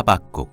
하박국.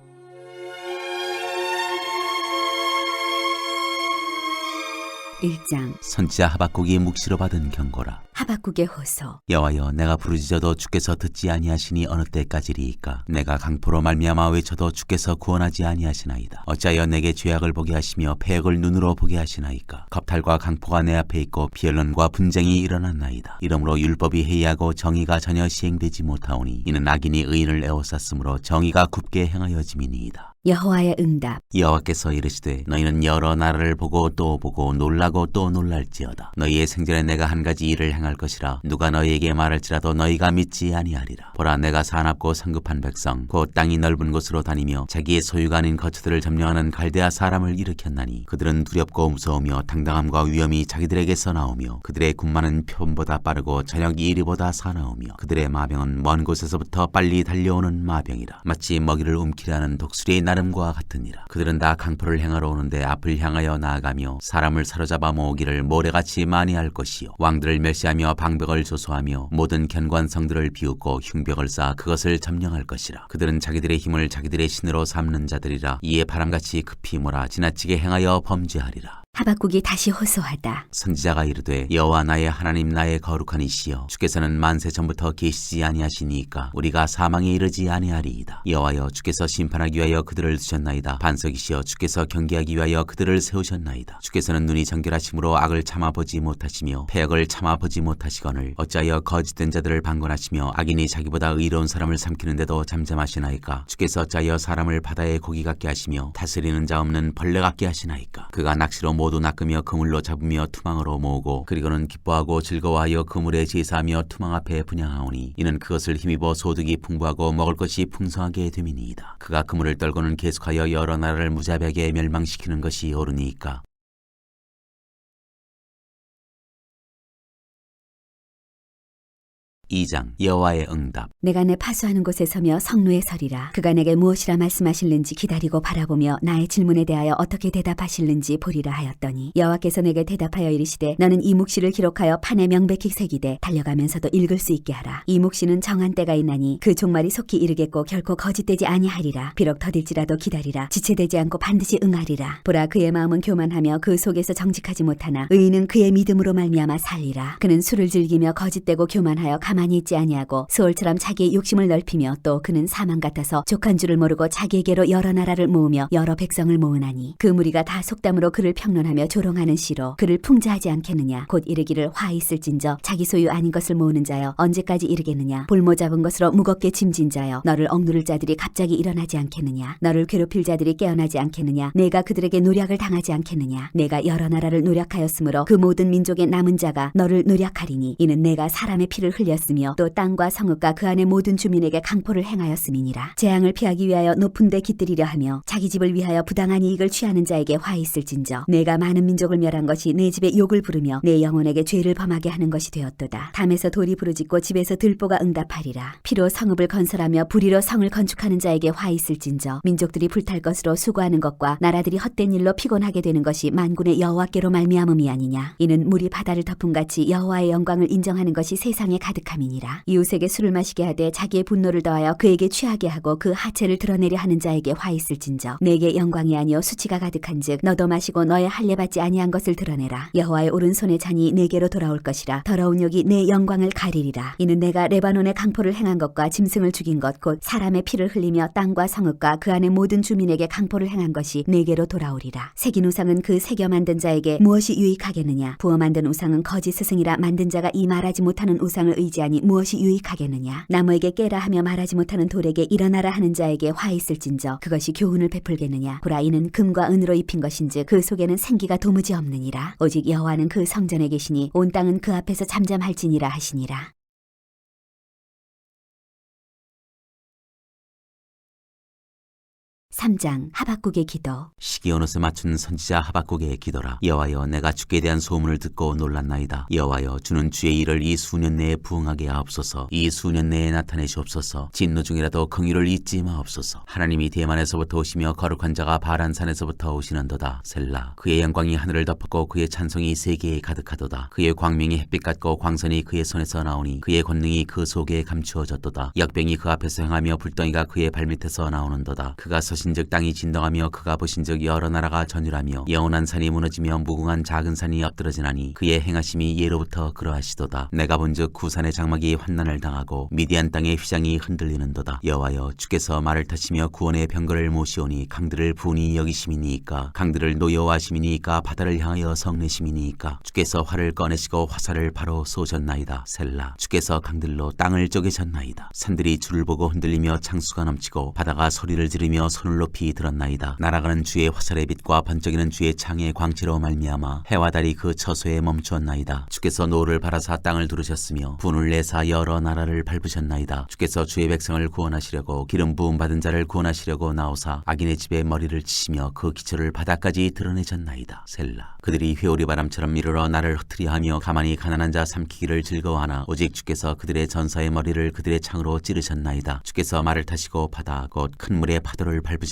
1장. 선지자 하박국이 묵시로 받은 경고라 하박국의 호소. 여호와여 내가 부르짖어도 주께서 듣지 아니하시니 어느 때까지리이까? 내가 강포로 말미암아 외쳐도 주께서 구원하지 아니하시나이다. 어찌하여 내게 죄악을 보게 하시며 폐역을 눈으로 보게 하시나이까? 겁탈과 강포가 내 앞에 있고 비언론과 분쟁이 일어났나이다. 이러므로 율법이 해이하고 정의가 전혀 시행되지 못하오니 이는 악인이 의인을 에워쌌으므로 정의가 굽게 행하여짐이니이다. 여호와의 응답. 여호와께서 이르시되 너희는 여러 나라를 보고 또 보고 놀라고 또 놀랄지어다. 너희의 생전에 내가 한 가지 일을 행할 것이라 누가 너희에게 말할지라도 너희가 믿지 아니하리라. 보라 내가 사납고 성급한 백성 곧 땅이 넓은 곳으로 다니며 자기의 소유가 아닌 거처들을 점령하는 갈대아 사람을 일으켰나니 그들은 두렵고 무서우며 당당함과 위험이 자기들에게서 나오며 그들의 군마는 표범보다 빠르고 저녁이 이리보다 사나우며 그들의 마병은 먼 곳에서부터 빨리 달려오는 마병이라. 마치 먹이를 움키려 하는 독수리의 나름과 같으니라. 그들은 다 강포를 행하러 오는데 앞을 향하여 나아가며 사람을 사로잡아 모으기를 모래같이 많이 할 것이요. 왕들을 멸시하며 방벽을 조소하며 모든 견관성들을 비웃고 흉벽을 쌓아 그것을 점령할 것이라. 그들은 자기들의 힘을 자기들의 신으로 삼는 자들이라 이에 바람같이 급히 몰아 지나치게 행하여 범죄하리라 하박국이 다시 호소하다. 선지자가 이르되 여호와 나의 하나님 나의 거룩한 이시여 주께서는 만세 전부터 계시지 아니하시니까 우리가 사망에 이르지 아니하리이다. 여호와여 주께서 심판하기 위하여 그들을 두셨나이다. 반석이시여 주께서 경계하기 위하여 그들을 세우셨나이다. 주께서는 눈이 정결하심으로 악을 참아보지 못하시며 폐역을 참아보지 못하시거늘 어찌하여 거짓된 자들을 방관하시며 악인이 자기보다 의로운 사람을 삼키는데도 잠잠하시나이까? 주께서 어찌하여 사람을 바다의 고기 같게 하시며 다스리는 자 없는 벌레 같게 하시나이까? 그가 낚시로 모두 낚으며 그물로 잡으며 투망으로 모으고 그리고는 기뻐하고 즐거워하여 그물에 제사하며 투망 앞에 분양하오니 이는 그것을 힘입어 소득이 풍부하고 먹을 것이 풍성하게 됨이니이다. 그가 그물을 떨고는 계속하여 여러 나라를 무자비하게 멸망시키는 것이 옳으니까 2장 여호와의 응답. 내가 내 파수하는 곳에 서며 성루에 서리라. 그가 내게 무엇이라 말씀하실는지 기다리고 바라보며 나의 질문에 대하여 어떻게 대답하실는지 보리라 하였더니 여호와께서 내게 대답하여 이르시되 너는 이 묵시를 기록하여 판에 명백히 새기되 달려가면서도 읽을 수 있게 하라. 이 묵시는 정한 때가 있나니 그 종말이 속히 이르겠고 결코 거짓되지 아니하리라. 비록 더딜지라도 기다리라. 지체되지 않고 반드시 응하리라. 보라 그의 마음은 교만하며 그 속에서 정직하지 못하나 의인은 그의 믿음으로 말미암아 살리라. 그는 술을 즐기며 거짓되고 교만하여 가만히 있지 아니하고 소울처럼 자기의 욕심을 넓히며 또 그는 사망 같아서 족한 줄을 모르고 자기에게로 여러 나라를 모으며 여러 백성을 모으나니 그 무리가 다 속담으로 그를 평론하며 조롱하는 시로 그를 풍자하지 않겠느냐 곧 이르기를 화 있을진저 자기 소유 아닌 것을 모으는 자여 언제까지 이르겠느냐 볼모 잡은 것으로 무겁게 짐진 자여 너를 억누를 자들이 갑자기 일어나지 않겠느냐 너를 괴롭힐 자들이 깨어나지 않겠느냐 내가 그들에게 노략을 당하지 않겠느냐 내가 여러 나라를 노략하였으므로 그 모든 민족의 남은 자가 너를 노략하리니 이는 내가 사람의 피를 흘렸 으며 또 땅과 성읍과 그 안의 모든 주민에게 강포를 행하였음이니라. 재앙을 피하기 위하여 높은 데 깃들이려 하며 자기 집을 위하여 부당한 이익을 취하는 자에게 화 있을진저 내가 많은 민족을 멸한 것이 내 집에 욕을 부르며 내 영혼에게 죄를 범하게 하는 것이 되었도다. 담에서 돌이 부르짖고 집에서 들보가 응답하리라. 피로 성읍을 건설하며 불의로 성을 건축하는 자에게 화 있을진저 민족들이 불탈 것으로 수고하는 것과 나라들이 헛된 일로 피곤하게 되는 것이 만군의 여호와께로 말미암음이 아니냐. 이는 물이 바다를 덮은 같이 여호와의 영광을 인정하는 것이 세상에 가득함 이니라. 이웃에게 술을 마시게 하되 자기의 분노를 더하여 그에게 취하게 하고 그 하체를 드러내려 하는 자에게 화 있을진저. 내게 영광이 아니요 수치가 가득한즉 너도 마시고 너의 할례 받지 아니한 것을 드러내라. 여호와의 오른손의 잔이 내게로 돌아올 것이라. 더러운 욕이 내 영광을 가리리라. 이는 내가 레바논의 강포를 행한 것과 짐승을 죽인 것 곧 사람의 피를 흘리며 땅과 성읍과 그 안의 모든 주민에게 강포를 행한 것이 내게로 돌아오리라. 새긴 우상은 그 새겨 만든 자에게 무엇이 유익하겠느냐? 부어 만든 우상은 거짓 스승이라 만든 자가 이 말하지 못하는 우상을 의지하 니 무엇이 유익하겠느냐? 나무에게 깨라 하며 말하지 못하는 돌에게 일어나라 하는 자에게 화 있을진저 그것이 교훈을 베풀겠느냐? 보라 이는 금과 은으로 입힌 것인즉 그 속에는 생기가 도무지 없느니라. 오직 여호와는 그 성전에 계시니 온 땅은 그 앞에서 잠잠할지니라 하시니라 3장 하박국의 기도. 시기온옷에 맞춘 선지자 하박국의 기도라. 여호와여 내가 주께 대한 소문을 듣고 놀랐나이다. 여호와여 주는 주의 일을 이 수년 내에 부응하게 하옵소서. 이 수년 내에 나타내시옵소서. 진노 중이라도 긍휼을 잊지 마옵소서. 하나님이 대만에서부터 오시며 거룩한 자가 바란산에서부터 오시는도다. 셀라. 그의 영광이 하늘을 덮었고 그의 찬송이 세계에 가득하도다. 그의 광명이 햇빛 같고 광선이 그의 손에서 나오니 그의 권능이 그 속에 감추어졌도다. 역병이 그 앞에서 행하며 불덩이가 그의 발밑에서 나오는도다. 그가 서신 즉 땅이 진동하며 그가 보신즉 여러 나라가 전율하며 영원한 산이 무너지며 무궁한 작은 산이 엎드러지나니 그의 행하심이 예로부터 그러하시도다. 내가 본즉 구산의 장막이 환난을 당하고 미디안 땅의 휘장이 흔들리는도다. 여호와여 주께서 말을 타시며 구원의 병거를 모시오니 강들을 분이 여기심이니이까 강들을 노여워하심이니이까 바다를 향하여 성내심이니이까. 주께서 활을 꺼내시고 화살을 바로 쏘셨나이다. 셀라 주께서 강들로 땅을 쪼개셨나이다. 산들이 주를 보고 흔들리며 창수가 넘치고 바다가 소리를 지르며 손을 높이 들었나이다. 날아가는 주의 화살의 빛과 번쩍이는 주의 창의 광채로 말미암아 해와 달이 그 처소에 멈추었나이다. 주께서 노를 바라사 땅을 두르셨으며 분을 내사 여러 나라를 밟으셨나이다. 주께서 주의 백성을 구원하시려고 기름 부음 받은 자를 구원하시려고 나오사 악인의 집에 머리를 치시며 그 기초를 바다까지 드러내셨나이다. 셀라. 그들이 회오리 바람처럼 이르러 나를 흩트리하며 가만히 가난한 자 삼키기를 즐거워하나 오직 주께서 그들의 전사의 머리를 그들의 창으로 찌르셨나이다. 주께서 말을 타시고 바다 곧 큰 물의 파도를 밟으셨나이다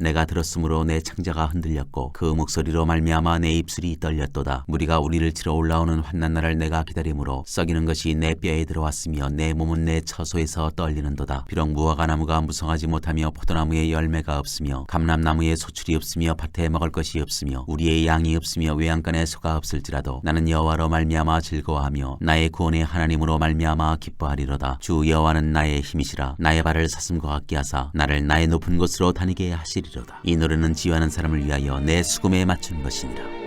내가 들었으므로 내 창자가 흔들렸고 그 목소리로 말미암아 내 입술이 떨렸도다. 무리가 우리를 치러 올라오는 환난 날을 내가 기다림으로 썩이는 것이 내 뼈에 들어왔으며 내 몸은 내 처소에서 떨리는도다. 비록 무화과 나무가 무성하지 못하며 포도나무에 열매가 없으며 감람나무에 소출이 없으며 밭에 먹을 것이 없으며 우리의 양이 없으며 외양간에 소가 없을지라도 나는 여호와로 말미암아 즐거워하며 나의 구원의 하나님으로 말미암아 기뻐하리로다. 주 여호와는 나의 힘이시라. 나의 발을 사슴과 같게 하사 나를 나의 높은 곳으로 다니 게 하시리로다. 이 노래는 지휘하는 사람을 위하여 내 수금에 맞춘 것이니라